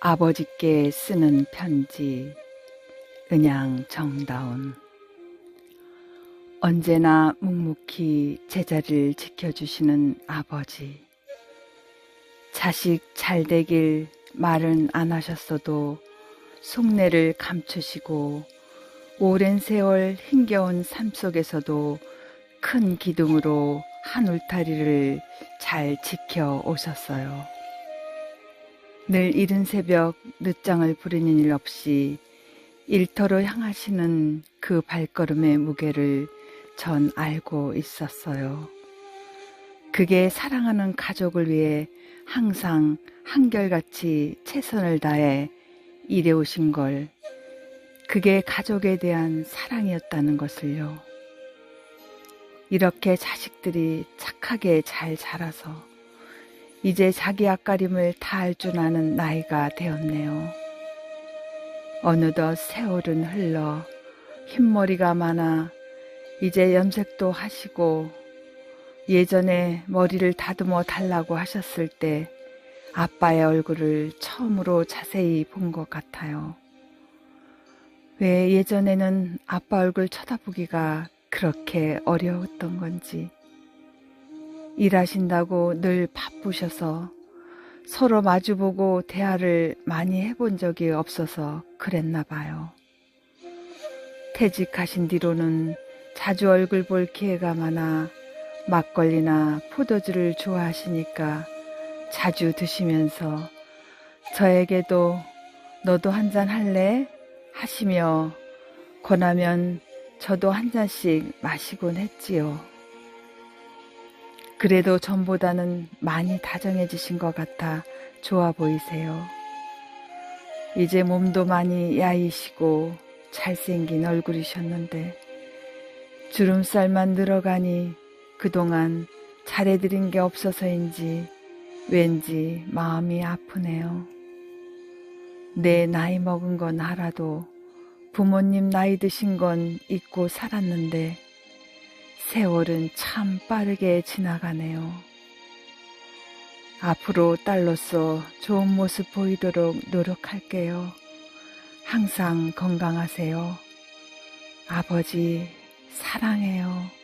아버지께 쓰는 편지 은양 정다운 언제나 묵묵히 제자를 지켜주시는 아버지 자식 잘 되길 말은 안 하셨어도 속내를 감추시고 오랜 세월 힘겨운 삶 속에서도 큰 기둥으로 한 울타리를 잘 지켜 오셨어요. 늘 이른 새벽 늦장을 부리는 일 없이 일터로 향하시는 그 발걸음의 무게를 전 알고 있었어요. 그게 사랑하는 가족을 위해 항상 한결같이 최선을 다해 일해오신 걸, 그게 가족에 대한 사랑이었다는 것을요. 이렇게 자식들이 착하게 잘 자라서 이제 자기 앞가림을 다 알 줄 아는 나이가 되었네요. 어느덧 세월은 흘러 흰머리가 많아 이제 염색도 하시고 예전에 머리를 다듬어 달라고 하셨을 때 아빠의 얼굴을 처음으로 자세히 본 것 같아요. 왜 예전에는 아빠 얼굴 쳐다보기가 그렇게 어려웠던 건지. 일하신다고 늘 바쁘셔서 서로 마주보고 대화를 많이 해본 적이 없어서 그랬나 봐요. 퇴직하신 뒤로는 자주 얼굴 볼 기회가 많아 막걸리나 포도주를 좋아하시니까 자주 드시면서 저에게도 너도 한 잔 할래? 하시며 권하면 저도 한 잔씩 마시곤 했지요. 그래도 전보다는 많이 다정해지신 것 같아 좋아 보이세요. 이제 몸도 많이 야이시고 잘생긴 얼굴이셨는데 주름살만 늘어가니 그동안 잘해드린 게 없어서인지 왠지 마음이 아프네요. 내 나이 먹은 건 알아도 부모님 나이 드신 건 잊고 살았는데 세월은 참 빠르게 지나가네요. 앞으로 딸로서 좋은 모습 보이도록 노력할게요. 항상 건강하세요. 아버지, 사랑해요.